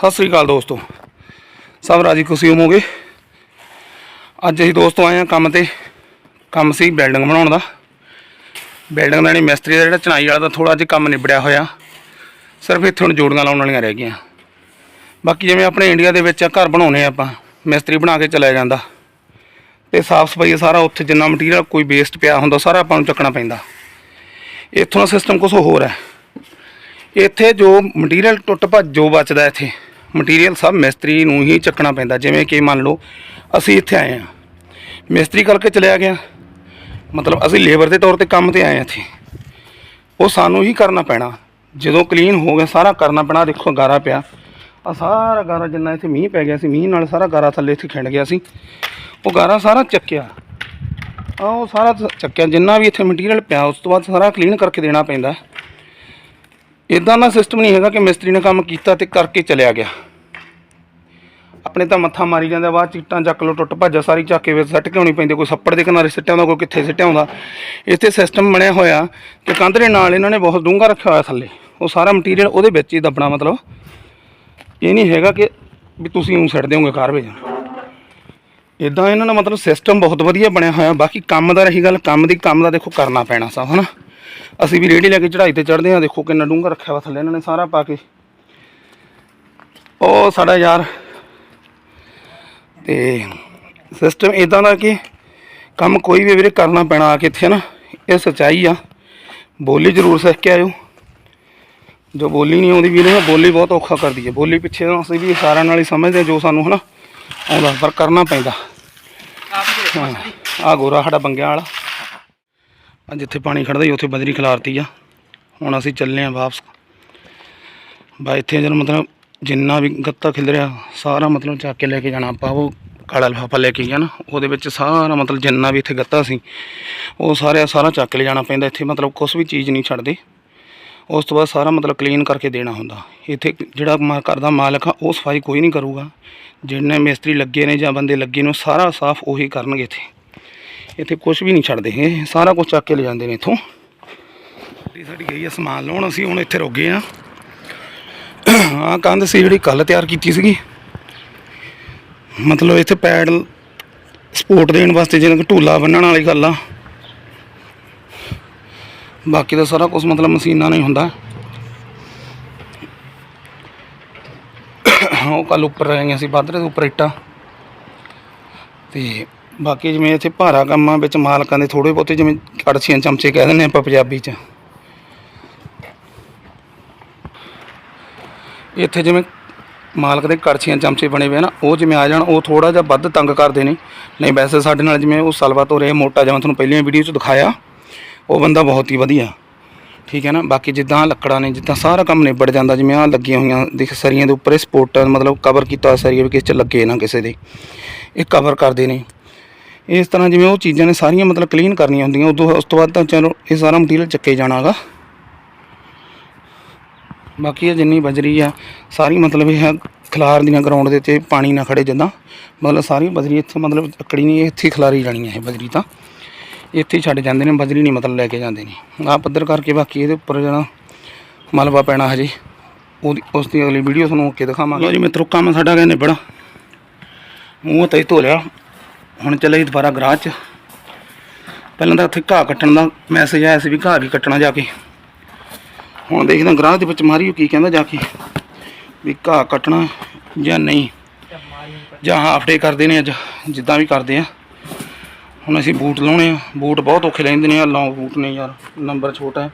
ਸਤਿ ਸ੍ਰੀ ਅਕਾਲ ਦੋਸਤੋ। ਸਭ ਰਾਜੀ ਖੁਸ਼ੀ ਹੋਵੋਗੇ। ਅੱਜ ਅਸੀਂ ਦੋਸਤੋ ਆਏ ਹਾਂ ਕੰਮ ਤੇ। ਕੰਮ ਸੀ ਬਿਲਡਿੰਗ ਬਣਾਉਣ ਦਾ। ਬਿਲਡਿੰਗ ਦਾ ਨਹੀਂ ਮਿਸਤਰੀ ਦਾ ਜਿਹੜਾ ਚਣਾਈ ਵਾਲਾ ਦਾ ਥੋੜਾ ਜਿਹਾ ਕੰਮ ਨਿਬੜਿਆ ਹੋਇਆ। ਸਿਰਫ ਇੱਥੇ ਹੁਣ ਜੋੜੀਆਂ ਲਾਉਣ ਵਾਲੀਆਂ ਰਹਿ ਗਈਆਂ। ਬਾਕੀ ਜਿਵੇਂ ਆਪਣੇ ਇੰਡੀਆ ਦੇ ਵਿੱਚ ਘਰ ਬਣਾਉਨੇ ਆ ਆਪਾਂ। ਮਿਸਤਰੀ ਬਣਾ ਕੇ ਚਲਾ ਜਾਂਦਾ। ਤੇ ਸਾਫ਼ ਸਫ਼ਾਈ ਸਾਰਾ ਉੱਥੇ ਜਿੰਨਾ ਮਟੀਰੀਅਲ ਕੋਈ ਵੇਸਟ ਪਿਆ ਹੁੰਦਾ, ਸਾਰਾ ਆਪਾਂ ਨੂੰ ਚੱਕਣਾ ਪੈਂਦਾ। ਇੱਥੋਂ ਦਾ ਸਿਸਟਮ ਕੁਝ ਹੋਰ ਹੈ। ਇੱਥੇ ਜੋ ਮਟੀਰੀਅਲ ਟੁੱਟ ਭੱਜ ਜੋ ਬਚਦਾ ਇੱਥੇ। ਮਟੀਰੀਅਲ ਸਭ ਮਿਸਤਰੀ ਨੂੰ ਹੀ ਚੱਕਣਾ ਪੈਂਦਾ, ਜਿਵੇਂ ਕਿ ਮੰਨ ਲਓ ਅਸੀਂ ਇੱਥੇ ਆਏ ਹਾਂ। ਮਿਸਤਰੀ ਕਰਕੇ ਚਲਿਆ ਗਿਆ। ਮਤਲਬ ਅਸੀਂ ਲੇਬਰ ਦੇ ਤੌਰ ਤੇ ਕੰਮ ਤੇ ਆਏ ਹਾਂ ਇੱਥੇ। ਉਹ ਸਾਨੂੰ ਹੀ ਕਰਨਾ ਪੈਣਾ। ਜਦੋਂ ਕਲੀਨ ਹੋ ਗਿਆ, ਸਾਰਾ ਕਰਨਾ ਪੈਣਾ। ਦੇਖੋ ਗਾਰਾ ਪਿਆ। ਆ ਸਾਰਾ ਗਾਰਾ ਜਿੰਨਾ ਇੱਥੇ ਮੀਂਹ ਪੈ ਗਿਆ ਸੀ, ਮੀਂਹ ਨਾਲ ਸਾਰਾ ਗਾਰਾ ਥੱਲੇ ਇੱਥੇ ਖਿੰਡ ਗਿਆ ਸੀ। ਉਹ ਗਾਰਾ ਸਾਰਾ ਚੱਕਿਆ। ਆ ਉਹ ਸਾਰਾ ਚੱਕਿਆ। ਜਿੰਨਾ ਵੀ ਇੱਥੇ ਮਟੀਰੀਅਲ ਪਿਆ, ਉਸ ਤੋਂ ਬਾਅਦ ਸਾਰਾ ਕਲੀਨ ਕਰਕੇ ਦੇਣਾ ਪੈਂਦਾ। ਇਦਾਂ ਦਾ ਸਿਸਟਮ ਨਹੀਂ ਹੈਗਾ ਕਿ ਮਿਸਤਰੀ ਨੇ ਕੰਮ ਕੀਤਾ ਤੇ ਕਰਕੇ ਚਲਿਆ ਗਿਆ। ਆਪਣੇ ਤਾਂ ਮੱਥਾ ਮਾਰੀ ਜਾਂਦਾ, ਬਾਅਦ ਚੀਟਾਂ ਚੱਕ ਲੋ ਟੁੱਟ ਭੱਜਾ ਸਾਰੀ ਚੱਕ ਕੇ ਵਿੱਚ ਸੱਟ ਕੇ ਆਉਣੀ ਪੈਂਦੀ? ਕੋਈ ਛੱਪੜ ਦੇ ਕਿਨਾਰੇ ਸਿੱਟਿਆ ਹੁੰਦਾ, ਕੋਈ ਕਿੱਥੇ ਸਿੱਟਿਆ ਹੁੰਦਾ। ਇੱਥੇ ਸਿਸਟਮ ਬਣਿਆ ਹੋਇਆ ਕਿ ਕੰਧ ਦੇ ਨਾਲ ਇਹਨਾਂ ਨੇ ਬਹੁਤ ਡੂੰਘਾ ਰੱਖਿਆ ਹੋਇਆ ਥੱਲੇ। ਉਹ ਸਾਰਾ ਮਟੀਰੀਅਲ ਉਹਦੇ ਵਿੱਚ ਹੀ ਦੱਬਣਾ ਮਤਲਬ। ਇਹ ਨਹੀਂ ਹੈਗਾ ਕਿ ਵੀ ਤੁਸੀਂ ਉਹ ਸੱਟ ਦਿਓਗੇ ਕਾਰ ਵਿੱਚ ਇਦਾਂ ਇਹਨਾਂ ਦਾ ਮਤਲਬ ਸਿਸਟਮ ਬਹੁਤ ਵਧੀਆ ਬਣਿਆ ਹੋਇਆ। ਬਾਕੀ ਕੰਮ ਦਾ ਰਹੀ ਗੱਲ, ਕੰਮ ਦੀ, ਕੰਮ ਦਾ ਦੇਖੋ ਕਰਨਾ ਪੈਣਾ ਸਭ, ਹਨਾ? ਅਸੀਂ ਵੀ ਰੇੜੀ ਲੈ ਕੇ ਚੜਾਈ ਤੇ ਚੜਦੇ ਹਾਂ। ਦੇਖੋ ਕਿੰਨਾ ਡੂੰਘਾ ਰੱਖਿਆ ਵਾ ਥੱਲੇ ਇਹਨਾਂ ਨੇ ਸਾਰਾ ਪਾ ਕੇ। ਉਹ ਸਾਡਾ ਯਾਰ। ਤੇ ਸਿਸਟਮ ਇਦਾਂ ਦਾ ਕਿ ਕੰਮ ਕੋਈ ਵੀ ਵੀਰੇ ਕਰਨਾ ਪੈਣਾ ਆ ਕੇ ਇੱਥੇ ਨਾ ਇਹ ਸੱਚਾਈ ਆ। ਬੋਲੀ ਜ਼ਰੂਰ ਸਿੱਖ ਕੇ ਆਇਓ। ਜੋ ਬੋਲੀ ਨਹੀਂ ਆਉਂਦੀ ਵੀਰੇ ਨਾ ਬੋਲੀ ਬਹੁਤ ਔਖਾ ਕਰਦੀ ਹੈ ਬੋਲੀ ਪਿੱਛੇ ਤਾਂ ਅਸੀਂ ਵੀ ਇਸ਼ਾਰਿਆਂ ਨਾਲ ਹੀ ਸਮਝਦੇ ਜੋ ਸਾਨੂੰ ਹਨਾ? ਆਉਂਦਾ ਪਰ ਕਰਨਾ ਪੈਂਦਾ। ਹਾਂ। ਆ ਗੋਰਾ ਸਾਡਾ ਬੰਗਿਆਂ ਵਾਲਾ। ਆ ਜਿੱਥੇ ਪਾਣੀ ਖੜਦਾ ਸੀ, ਉੱਥੇ ਬਦਰੀ ਖਿਲਾਰਤੀ ਆ। ਹੁਣ ਅਸੀਂ ਚੱਲੇ ਆਂ ਵਾਪਸ। ਬਾ ਇੱਥੇ ਜਦੋਂ ਮਤਲਬ ਜਿੰਨਾ ਵੀ ਗੱਤਾ ਖਿਲ ਰਿਹਾ, ਸਾਰਾ ਮਤਲਬ ਚੱਕ ਕੇ ਲੈ ਕੇ ਜਾਣਾ ਆਪਾਂ, ਉਹ ਕਾਲਾ ਲਿਫਾਫਾ ਲੈ ਕੇ ਗਿਆ ਨਾ। ਉਹਦੇ ਵਿੱਚ ਸਾਰਾ ਮਤਲਬ ਜਿੰਨਾ ਵੀ ਇੱਥੇ ਗੱਤਾ ਸੀ, ਉਹ ਸਾਰਾ ਸਾਰਾ ਚੱਕ ਕੇ ਲੈ ਜਾਣਾ ਪੈਂਦਾ। ਇੱਥੇ ਮਤਲਬ ਕੁਝ ਵੀ ਚੀਜ਼ ਨਹੀਂ ਛੱਡਦੇ। ਉਸ ਤੋਂ ਬਾਅਦ ਸਾਰਾ ਮਤਲਬ ਕਲੀਨ ਕਰਕੇ ਦੇਣਾ ਹੁੰਦਾ। ਇੱਥੇ ਜਿਹੜਾ ਮਾ- ਘਰ ਦਾ ਮਾਲਕ ਆ, ਉਹ ਸਫ਼ਾਈ ਕੋਈ ਨਹੀਂ ਕਰੂਗਾ। ਜਿੰਨੇ ਮਿਸਤਰੀ ਲੱਗੇ ਨੇ ਜਾਂ ਬੰਦੇ ਲੱਗੇ ਨੇ, ਉਹ ਸਾਰਾ ਸਾਫ਼ ਉਹੀ ਕਰਨਗੇ ਇੱਥੇ। ਇੱਥੇ ਕੁਝ ਵੀ ਨਹੀਂ ਛੱਡਦੇ ਇਹ। ਸਾਰਾ ਕੁਝ ਚੱਕ ਕੇ ਲੈ ਜਾਂਦੇ ਨੇ ਇੱਥੋਂ। ਗੱਡੀ ਸਾਡੀ ਗਈ ਆ ਸਮਾਨ ਲਾਉਣ, ਅਸੀਂ ਹੁਣ ਇੱਥੇ ਰੁਕ ਗਏ ਆ। ਆਹ ਕੰਧ ਸੀ ਜਿਹੜੀ ਕੱਲ ਤਿਆਰ ਕੀਤੀ ਸੀਗੀ। ਮਤਲਬ ਇੱਥੇ ਪੈਡਲ ਸਪੋਰਟ ਦੇਣ ਵਾਸਤੇ ਜਿਹਨਾਂ ਕਿ ਢੂਲਾ ਬੰਨਣ ਵਾਲੀ ਗੱਲ ਆ। ਬਾਕੀ ਦਾ ਸਾਰਾ ਕੁਝ ਮਤਲਬ ਮਸ਼ੀਨਾਂ ਨਹੀਂ ਹੁੰਦਾ। ਉਹ ਕੱਲ ਉੱਪਰ ਰਹਿ ਸੀ ਬਾਦਰੇ ਦੇ ਉੱਪਰ ਇੱਟਾਂ। ਤੇ ਬਾਕੀ ਜਿਵੇਂ ਇੱਥੇ ਭਾਰਾ ਕੰਮਾਂ ਵਿੱਚ ਮਾਲਕਾਂ ਦੇ ਥੋੜੇ ਬਹੁਤੇ ਜਿਵੇਂ ਕੜਛੀਆਂ ਚਮਚੇ ਕਹਿ ਦਿੰਦੇ ਆਪਾਂ ਪੰਜਾਬੀ 'ਚ। ਇੱਥੇ ਜਿਵੇਂ ਮਾਲਕ ਦੇ ਕੜਛੀਆਂ ਚਮਚੇ ਬਣੇ ਹੋਏ ਆ ਨਾ, ਉਹ ਜਿਵੇਂ ਆ ਜਾਣ, ਉਹ ਥੋੜਾ ਜਿਹਾ ਵੱਧ ਤੰਗ ਕਰਦੇ ਨੇ। ਨਹੀਂ, ਵੈਸੇ ਸਾਡੇ ਨਾਲ ਜਿਵੇਂ ਉਹ ਸਲਵਾ ਤੋਂ ਰੇ ਮੋਟਾ ਜਿਵੇਂ ਤੁਹਾਨੂੰ ਪਹਿਲੀਆਂ ਵੀਡੀਓ 'ਚ ਦਿਖਾਇਆ, ਉਹ ਬੰਦਾ ਬਹੁਤ ਹੀ ਵਧੀਆ। ਠੀਕ ਹੈ ਨਾ? ਬਾਕੀ ਜਿੱਦਾਂ ਲੱਕੜਾਂ ਨੇ, ਜਿੱਦਾਂ ਸਾਰਾ ਕੰਮ ਨਿਬੜ ਜਾਂਦਾ, ਜਿਵੇਂ ਆ ਲੱਗੀਆਂ ਹੋਈਆਂ ਦੇਖ ਸਰੀਆਂ ਦੇ ਉੱਪਰ ਇਹ ਸਪੋਰਟ, ਮਤਲਬ ਕਵਰ ਕੀਤਾ ਹੋਇਆ ਸਰੀਆ ਵੀ ਕਿਸੇ 'ਚ ਲੱਗੇ ਨਾ ਕਿਸੇ ਦੇ। ਇਹ ਕਵਰ ਕਰਦੇ ਨੇ। ਇਸ ਤਰ੍ਹਾਂ ਜਿਵੇਂ ਉਹ ਚੀਜ਼ਾਂ ਨੇ ਸਾਰੀਆਂ ਮਤਲਬ ਕਲੀਨ ਕਰਨੀਆਂ ਹੁੰਦੀਆਂ, ਉਦੋਂ ਉਸ ਤੋਂ ਬਾਅਦ ਤਾਂ ਚਲੋ ਇਹ ਸਾਰਾ ਮਟੀਰੀਅਲ ਚੱਕੇ ਜਾਣਾਗਾ। ਬਾਕੀ ਇਹ ਜਿੰਨੀ ਬਜਰੀ ਆ, ਸਾਰੀ ਮਤਲਬ ਇਹ ਆ, ਖਿਲਾਰ ਦੀਆਂ ਗਰਾਊਂਡ ਦੇ ਉੱਤੇ ਪਾਣੀ ਨਾ ਖੜੇ ਜਿੱਦਾਂ। ਮਤਲਬ ਸਾਰੀ ਬਜਰੀ ਇੱਥੇ ਮਤਲਬ ਅਕੜੀ ਨਹੀਂ, ਇੱਥੇ ਹੀ ਖਿਲਾਰੀ ਜਾਣੀ ਹੈ ਇਹ ਬਜਰੀ ਤਾਂ। ਇੱਥੇ ਛੱਡ ਜਾਂਦੇ ਨੇ ਬਜਰੀ ਨਹੀਂ, ਮਤਲਬ ਲੈ ਕੇ ਜਾਂਦੇ ਨੇ। ਆ ਪੱਧਰ ਕਰਕੇ ਬਾਕੀ ਇਹਦੇ ਉੱਪਰ ਜਿਹੜਾ ਮਲਬਾ ਪੈਣਾ ਹਜੇ, ਉਹਦੀ, ਉਸ ਦੀ ਅਗਲੀ ਵੀਡੀਓ ਤੁਹਾਨੂੰ ਓਕੇ ਦਿਖਾਵਾਂਗੇ। ਲਓ ਜੀ ਮਿੱਤਰੋ, ਕੰਮ ਸਾਡਾ ਕਹਿੰਦੇ ਬੜਾ। ਮੂੰਹ ਤਾਂ ਧੋ ਲਿਆ। ਹੁਣ ਚੱਲੇ ਜੀ ਦੁਬਾਰਾ ਗਰਾਹ 'ਚ। ਪਹਿਲਾਂ ਤਾਂ ਉੱਥੇ ਘਾਹ ਕੱਟਣ ਦਾ ਮੈਸੇਜ ਆਇਆ ਸੀ ਵੀ ਘਾਹ ਵੀ ਕੱਟਣਾ ਜਾ ਕੇ। ਹੁਣ ਦੇਖਦਾ ਗਰਾਹ ਦੇ ਵਿੱਚ ਮਾਰੀਓ ਕੀ ਕਹਿੰਦਾ ਜਾ ਕੇ। ਵੀ ਘਾਹ ਕੱਟਣਾ ਜਾਂ ਨਹੀਂ। ਜਾਂ ਹਾਫ ਡੇ ਕਰਦੇ ਨੇ ਅੱਜ, ਜਿੱਦਾਂ ਵੀ ਕਰਦੇ ਆ। ਹੁਣ ਅਸੀਂ ਬੂਟ ਲਾਉਣੇ ਆ। ਬੂਟ ਬਹੁਤ ਔਖੇ ਲੈਂਦੇ ਨੇ ਆ। ਲੌਂਗ ਬੂਟ ਨੇ ਯਾਰ ਨੰਬਰ ਛੋਟਾ ਹੈ।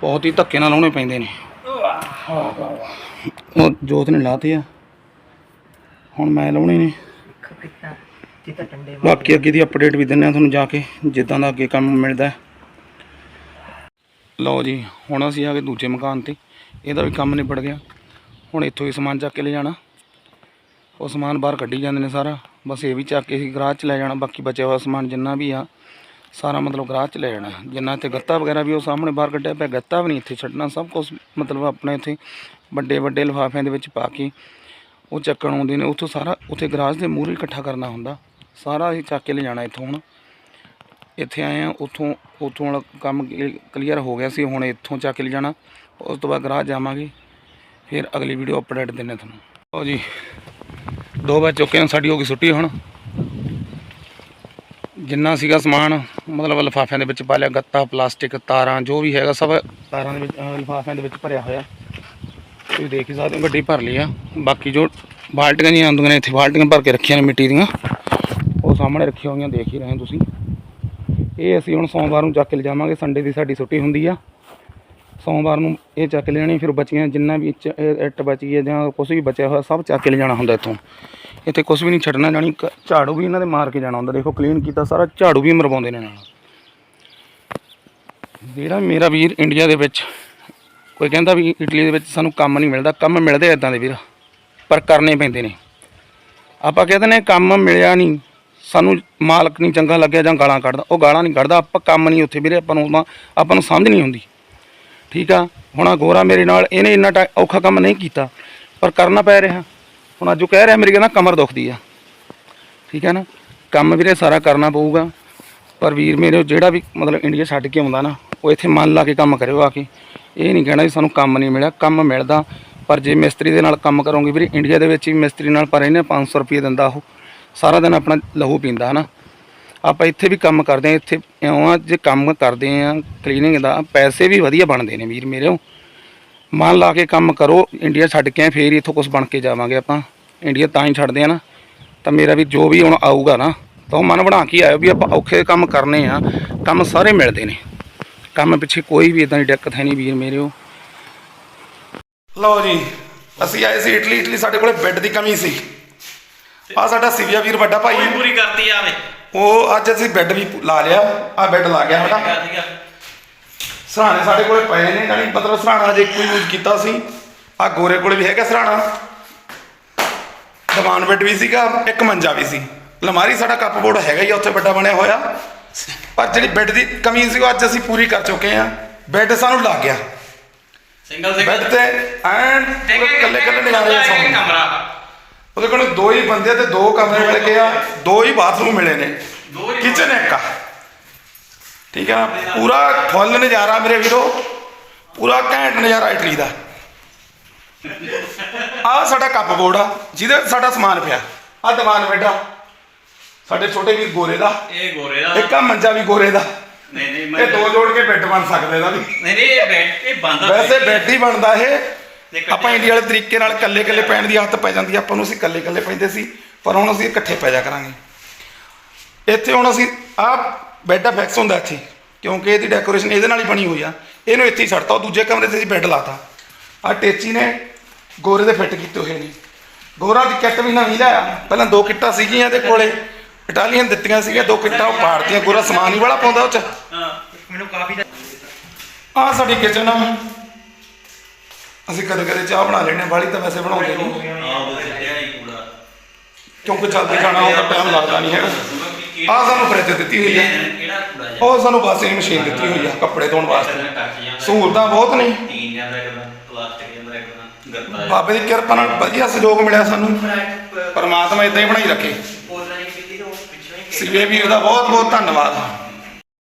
ਬਹੁਤ ਹੀ ਧੱਕੇ ਨਾਲ ਲਾਉਣੇ ਪੈਂਦੇ ਨੇ। ਉਹ ਜੋਤ ਨੇ ਲਾਤੇ ਆ। ਹੁਣ ਮੈਂ ਲਾਉਣੇ ਨੇ। ਬਾਕੀ ਅੱਗੇ ਦੀ ਅਪਡੇਟ ਵੀ ਦਿੰਨੇ ਆ ਤੁਹਾਨੂੰ ਜਾ ਕੇ, ਜਿੱਦਾਂ ਦਾ ਅੱਗੇ ਕੰਮ ਮਿਲਦਾ ਹੈ। ਲਓ ਜੀ, ਹੁਣ ਅਸੀਂ ਆ ਗਏ ਦੂਜੇ ਮਕਾਨ ਤੇ, ਇਹਦਾ ਵੀ ਕੰਮ ਨਿਬੜ ਗਿਆ। ਹੁਣ ਇੱਥੋਂ ਹੀ ਸਮਾਨ ਚੱਕ ਕੇ ਲੈ ਜਾਣਾ। ਉਹ ਸਮਾਨ ਬਾਹਰ ਕੱਢੀ ਜਾਂਦੇ ਨੇ ਸਾਰਾ। ਬਸ ਇਹ ਵੀ ਚੱਕ ਕੇ ਅਸੀਂ ਗਰਾਜ 'ਚ ਲੈ ਜਾਣਾ, ਬਾਕੀ ਬਚਿਆ ਹੋਇਆ ਸਮਾਨ ਜਿੰਨਾ ਵੀ ਆ, ਸਾਰਾ ਮਤਲਬ ਗਰਾਜ 'ਚ ਲੈ ਜਾਣਾ। ਜਿੰਨਾ ਇੱਥੇ ਗੱਤਾ ਵਗੈਰਾ ਵੀ ਉਹ ਸਾਹਮਣੇ ਬਾਹਰ ਕੱਢਿਆ ਪਿਆ, ਗੱਤਾ ਵੀ ਨਹੀਂ ਇੱਥੇ ਛੱਡਣਾ, ਸਭ ਕੁਝ ਮਤਲਬ ਆਪਣੇ ਇੱਥੇ ਵੱਡੇ ਵੱਡੇ ਲਿਫਾਫਿਆਂ ਦੇ ਵਿੱਚ ਪਾ ਕੇ ਉਹ ਚੱਕਣ ਆਉਂਦੇ ਨੇ। ਉੱਥੋਂ ਸਾਰਾ ਉੱਥੇ ਗਰਾਜ ਦੇ ਮੂਹਰੇ ਇਕੱਠਾ ਕਰਨਾ ਹੁੰਦਾ। ਸਾਰਾ ਅਸੀਂ ਚੱਕ ਕੇ ਲਿਜਾਣਾ ਇੱਥੋਂ ਹੁਣ। ਇੱਥੇ ਆਏ ਆ, ਉੱਥੋਂ ਉੱਥੋਂ ਵਾਲਾ ਕੰਮ ਕਲੀਅਰ ਹੋ ਗਿਆ ਸੀ, ਹੁਣ ਇੱਥੋਂ ਚੱਕ ਕੇ ਲਿਜਾਣਾ। ਉਸ ਤੋਂ ਬਾਅਦ ਗਰਾਜ ਜਾਵਾਂਗੇ। ਫਿਰ ਅਗਲੀ ਵੀਡੀਓ ਅਪਡੇਟ ਦਿੰਨੇ ਤੁਹਾਨੂੰ। ਲਓ ਜੀ, ਦੋ ਵਾਰ ਚੁੱਕੇ ਹਨ ਸਾਡੀ ਹੋ ਗਈ ਛੁੱਟੀ ਹੁਣ। ਜਿੰਨਾ ਸੀਗਾ ਸਮਾਨ, ਮਤਲਬ ਲਿਫਾਫਿਆਂ ਦੇ ਵਿੱਚ ਪਾ ਲਿਆ, ਗੱਤਾ, ਪਲਾਸਟਿਕ, ਤਾਰਾਂ, ਜੋ ਵੀ ਹੈਗਾ ਸਭ ਤਾਰਾਂ ਦੇ ਵਿੱਚ, ਅਹ, ਲਿਫਾਫਿਆਂ ਦੇ ਵਿੱਚ ਭਰਿਆ ਹੋਇਆ। ਤੁਸੀਂ ਦੇਖ ਹੀ ਸਕਦੇ ਹੋ, ਗੱਡੀ ਭਰ ਲਈ ਆ। ਬਾਕੀ ਜੋ ਬਾਲਟੀਆਂ ਜੀਆਂ ਆਉਂਦੀਆਂ ਨੇ, ਇੱਥੇ ਬਾਲਟੀਆਂ ਭਰ ਕੇ ਰੱਖੀਆਂ ਨੇ ਮਿੱਟੀ ਦੀਆਂ। ਉਹ ਸਾਹਮਣੇ ਰੱਖੀਆਂ ਹੋਈਆਂ ਦੇਖ ਹੀ ਰਹੇ ਹੋ ਤੁਸੀਂ। ਇਹ ਅਸੀਂ ਹੁਣ ਸੋਮਵਾਰ ਨੂੰ ਚੱਕ ਕੇ ਲਿਜਾਵਾਂਗੇ ਸੰਡੇ ਦੀ ਸਾਡੀ ਛੁੱਟੀ ਹੁੰਦੀ ਆ। ਸੋਮਵਾਰ ਨੂੰ ਇਹ ਚੱਕ ਲੈਣੀ, ਫਿਰ ਬਚੀਆਂ ਜਿੰਨਾ ਵੀ ਇੱਟ ਬਚੀ ਹੈ ਜਾਂ ਕੁਝ ਵੀ ਬਚਿਆ ਹੋਇਆ ਸਭ ਚੱਕ ਕੇ ਲਿਜਾਣਾ ਹੁੰਦਾ ਇੱਥੋਂ। ਇੱਥੇ ਕੁਝ ਵੀ ਨਹੀਂ ਛੱਡਣਾ, ਜਾਣੀ ਕ- ਝਾੜੂ ਵੀ ਇਹਨਾਂ ਦੇ ਮਾਰ ਕੇ ਜਾਣਾ ਹੁੰਦਾ। ਦੇਖੋ ਕਲੀਨ ਕੀਤਾ, ਸਾਰਾ ਝਾੜੂ ਵੀ ਮਰਵਾਉਂਦੇ ਨੇ ਨਾਲ। ਜਿਹੜਾ ਮੇਰਾ ਵੀਰ ਇੰਡੀਆ ਦੇ ਵਿੱਚ ਕੋਈ ਕਹਿੰਦਾ ਵੀ ਇਟਲੀ ਦੇ ਵਿੱਚ ਸਾਨੂੰ ਕੰਮ ਨਹੀਂ ਮਿਲਦਾ, ਕੰਮ ਮਿਲਦੇ ਇਦਾਂ ਦੇ ਵੀਰ, ਪਰ ਕਰਨੇ ਪੈਂਦੇ ਨੇ। ਆਪਾਂ ਕਹਿੰਦੇ ਨੇ ਕੰਮ ਮਿਲਿਆ ਨਹੀਂ। ਸਾਨੂੰ ਮਾਲਕ ਨਹੀਂ ਚੰਗਾ ਲੱਗਿਆ ਜਾਂ ਗਾਲਾਂ ਕੱਢਦਾ, ਉਹ ਗਾਲਾਂ ਨਹੀਂ ਕੱਢਦਾ, ਆਪਾਂ ਕੰਮ ਨਹੀਂ ਉੱਥੇ ਵੀਰੇ, ਆਪਾਂ ਨੂੰ ਉਦੋਂ ਆਪਾਂ ਨੂੰ ਸਮਝ ਨਹੀਂ ਹੁੰਦੀ ਠੀਕ ਆ? ਹੁਣ ਆ ਗੋਰਾ ਮੇਰੇ ਨਾਲ, ਇਹਨੇ ਇੰਨਾ ਟਾ- ਔਖਾ ਕੰਮ ਨਹੀਂ ਕੀਤਾ, ਪਰ ਕਰਨਾ ਪੈ ਰਿਹਾ। ਹੁਣ ਅੱਜ ਉਹ ਕਹਿ ਰਿਹਾ, ਮੇਰੀ ਕਹਿੰਦਾ ਕਮਰ ਦੁਖਦੀ ਆ। ਠੀਕ ਹੈ ਨਾ? ਕੰਮ ਵੀਰੇ ਸਾਰਾ ਕਰਨਾ ਪਊਗਾ, ਪਰ ਵੀਰ ਮੇਰੇ ਜਿਹੜਾ ਵੀ ਮਤਲਬ ਇੰਡੀਆ ਛੱਡ ਕੇ ਆਉਂਦਾ ਨਾ, ਉਹ ਇੱਥੇ ਮਨ ਲਾ ਕੇ ਕੰਮ ਕਰਿਓ ਆ ਕੇ। ਇਹ ਨਹੀਂ ਕਹਿਣਾ ਵੀ ਸਾਨੂੰ ਕੰਮ ਨਹੀਂ ਮਿਲਿਆ, ਕੰਮ ਮਿਲਦਾ, ਪਰ ਜੇ ਮਿਸਤਰੀ ਦੇ ਨਾਲ ਕੰਮ ਕਰੋਗੇ ਵੀਰੇ, ਇੰਡੀਆ ਦੇ ਵਿੱਚ ਵੀ ਮਿਸਤਰੀ ਨਾਲ ਪਰ ਇਹਨੇ 500 ਰੁਪਏ ਦਿੰਦਾ ਉਹ। ਸਾਰਾ ਦਿਨ ਆਪਣਾ ਲਹੂ ਪੀਂਦਾ ਹਨਾ। ਆਪਾਂ ਇੱਥੇ ਵੀ ਕੰਮ ਕਰਦੇ ਆ ਇੱਥੇ ਇਉਂ ਆ ਜੇ ਕੰਮ ਕਰਦੇ ਆ ਕਲੀਨਿੰਗ ਦਾ ਪੈਸੇ ਵੀ ਵਧੀਆ ਬਣਦੇ ਨੇ ਵੀਰ ਮੇਰੇ। ਮਨ ਲਾ ਕੇ ਕੰਮ ਕਰੋ ਇੰਡੀਆ ਛੱਡ ਕੇ ਆਏ, ਫੇਰ ਇੱਥੋਂ ਕੁਝ ਬਣ ਕੇ ਜਾਵਾਂਗੇ ਆਪਾਂ। ਇੰਡੀਆ ਤਾਂ ਹੀ ਛੱਡਦੇ ਆ ਨਾ। ਤਾਂ ਮੇਰਾ ਵੀ ਜੋ ਵੀ ਹੁਣ ਆਊਗਾ ਨਾ ਤਾਂ ਉਹ ਮਨ ਬਣਾ ਕੇ ਆਇਓ ਵੀ ਆਪਾਂ ਔਖੇ ਕੰਮ ਕਰਨੇ ਆ ਕੰਮ ਸਾਰੇ ਮਿਲਦੇ ਨੇ। ਕੰਮ ਪਿੱਛੇ ਕੋਈ ਵੀ ਇਦਾਂ ਦੀ ਦਿੱਕਤ ਹੈ ਨਹੀਂ ਵੀਰ ਮੇਰੇ ਲਓ ਜੀ ਅਸੀਂ ਆਏ ਸੀ ਇਟਲੀ ਇਟਲੀ ਸਾਡੇ ਕੋਲੇ ਬੈੱਡ ਦੀ ਕਮੀ ਸੀ। ਆ ਸਾਡਾ ਸਿਵਿਆ ਵੀਰ ਵੱਡਾ ਭਾਈ। ਕੋਈ ਪੂਰੀ ਕਰਤੀ ਆਵੇ ਉਹ ਅੱਜ ਅਸੀਂ ਬੈੱਡ ਵੀ ਲਾ ਲਿਆ। ਆ ਬੈੱਡ ਲਾ ਗਿਆ ਸਾਡਾ ਸਰਾਣੇ ਸਾਡੇ ਕੋਲੇ ਪਏ ਨੇ ਜਾਨੀ ਮਤਲਬ ਸਰਾਣਾ ਅਜੇ ਕੋਈ ਯੂਜ਼ ਕੀਤਾ ਸੀ। ਆ ਗੋਰੇ ਕੋਲੇ ਵੀ ਹੈਗਾ ਸਰਾਣਾ। ਦੀਵਾਨ ਬੈੱਡ ਵੀ ਸੀਗਾ ਇੱਕ ਮੰਜਾ ਵੀ ਸੀ। ਲਮਾਰੀ ਸਾਡਾ ਕੱਪ ਬੋਰਡ ਹੈਗਾ ਹੀ ਆ ਉੱਥੇ ਵੱਡਾ ਬਣਿਆ ਹੋਇਆ। ਪਰ ਜਿਹੜੀ ਬੈੱਡ ਦੀ ਕਮੀ ਸੀ ਉਹ ਅੱਜ ਅਸੀਂ ਪੂਰੀ ਕਰ ਚੁੱਕੇ ਆ। ਬੈੱਡ ਸਾਨੂੰ ਲੱਗ ਗਿਆ। ਸਿੰਗਲ ਬੈੱਡ ਤੇ ਪੂਰੇ ਕੱਲੇ ਕੱਲੇ ਨਿਗਾਰੇ ਸੌਣ ਕਮਰਾ। ਉਹਦੇ ਕੋਲ ਦੋ ਹੀ ਬੰਦੇ ਤੇ ਦੋ ਕਮਰੇ ਮਿਲ ਗਏ ਆ ਦੋ ਹੀ ਬਾਥਰੂਮ ਮਿਲੇ ਨੇ। ਕਿਚਨ ਇੱਕ ਆ। ਠੀਕ ਆ ਪੂਰਾ ਫੁੱਲ ਨਜ਼ਾਰਾ ਮੇਰੇ ਵੀਰੋ। ਪੂਰਾ ਘੈਂਟ ਨਜ਼ਾਰਾ ਇਟਲੀ ਦਾ। ਆ ਸਾਡਾ ਕੱਪ ਬੋਰਡ ਆ ਜਿਹਦੇ ਸਾਡਾ ਸਮਾਨ ਪਿਆ। ਆ ਦੀਵਾਨ ਬੈੱਡਾ ਸਾਡੇ ਛੋਟੇ ਵੀਰ ਗੋਰੇ ਦਾ। ਇਹ ਗੋਰੇ ਦਾ। ਇੱਕ ਆ ਮੰਜਾ ਵੀ ਗੋਰੇ ਦਾ। ਨਹੀਂ ਨਹੀਂ ਇਹ ਦੋ ਜੋੜ ਕੇ ਬੈੱਡ ਬਣ ਸਕਦਾ ਇਹਦਾ ਵੀ। ਨਹੀਂ ਨਹੀਂ ਇਹ ਬੈਡ ਇਹ ਬੰਦ ਵੈਸੇ ਬੈੱਡ ਹੀ ਬਣਦਾ ਇਹ। ਆਪਾਂ ਇੰਡੀਆ ਵਾਲੇ ਤਰੀਕੇ ਨਾਲ ਇਕੱਲੇ ਇਕੱਲੇ ਪੈਣ ਦੀ ਆਦਤ ਪੈ ਜਾਂਦੀ ਆਪਾਂ ਨੂੰ ਅਸੀਂ ਇਕੱਲੇ ਇਕੱਲੇ ਪੈਂਦੇ ਸੀ ਪਰ ਹੁਣ ਅਸੀਂ ਇਕੱਠੇ ਪੈ ਜਾ ਕਰਾਂਗੇ। ਇੱਥੇ ਹੁਣ ਅਸੀਂ ਆ ਬੈੱਡ ਫਿਕਸ ਹੁੰਦਾ ਇੱਥੇ ਕਿਉਂਕਿ ਇਹਦੀ ਡੈਕੋਰੇਸ਼ਨ ਇਹਦੇ ਨਾਲ ਹੀ ਬਣੀ ਹੋਈ ਆ। ਇਹਨੂੰ ਇੱਥੇ ਹੀ ਛੱਡਤਾ ਉਹ ਦੂਜੇ ਕਮਰੇ ਤੇ ਅਸੀਂ ਬੈੱਡ ਲਾਤਾ। ਆ ਟੇਚੀ ਨੇ ਗੋਰੇ ਦੇ ਫਿੱਟ ਕੀਤੇ ਹੋਏ ਨੇ। ਗੋਰਾ ਦੀ ਕਿੱਟ ਵੀ ਨਵੀਂ ਲਿਆ ਪਹਿਲਾਂ ਦੋ ਕਿੱਟਾਂ ਸੀਗੀਆਂ ਇਹਦੇ ਕੋਲੇ ਇਟਾਲੀਅਨ ਦਿੱਤੀਆਂ ਸੀਗੀਆਂ ਦੋ ਕਿੱਟਾਂ ਉਹ ਪਾੜਤੀਆਂ ਗੋਰਾ ਸਮਾਨ ਹੀ ਵਾਲਾ ਪਾਉਂਦਾ ਉਹ ਚ। ਹਾਂ ਮੈਨੂੰ ਕਾਫੀ ਆ ਸਾਡੀ ਕਿਚਨ ਆ। ਅਸੀਂ ਕਦੇ ਕਦੇ ਚਾਹ ਬਣਾ ਲੈਣੇ ਵਾਲੀ ਤਾਂ ਵੈਸੇ ਬਣਾਉਂਦੇ ਨਹੀਂ। ਹਾਂ ਹੀ ਕਿਉਂਕਿ ਜਲਦੀ ਖਾਣਾ ਹੁੰਦਾ ਟਾਈਮ ਲੱਗਦਾ ਨਹੀਂ ਹੈਗਾ। ਆ ਸਾਨੂੰ ਫਰਿੱਜ ਦਿੱਤੀ ਹੋਈ ਹੈ ਉਹ ਸਾਨੂੰ ਵਾਸ਼ਿੰਗ ਮਸ਼ੀਨ ਦਿੱਤੀ ਹੋਈ ਆ ਕੱਪੜੇ ਧੋਣ ਵਾਸਤੇ। ਸਹੂਲਤਾਂ ਬਹੁਤ ਨੇ। ਬਾਬੇ ਦੀ ਕਿਰਪਾ ਨਾਲ ਵਧੀਆ ਸਹਿਯੋਗ ਮਿਲਿਆ ਸਾਨੂੰ। ਪਰਮਾਤਮਾ ਇਦਾਂ ਹੀ ਬਣਾਈ ਰੱਖੇ। ਹੀ ਸਿਵੇ ਵੀ ਉਹਦਾ ਬਹੁਤ ਬਹੁਤ ਧੰਨਵਾਦ।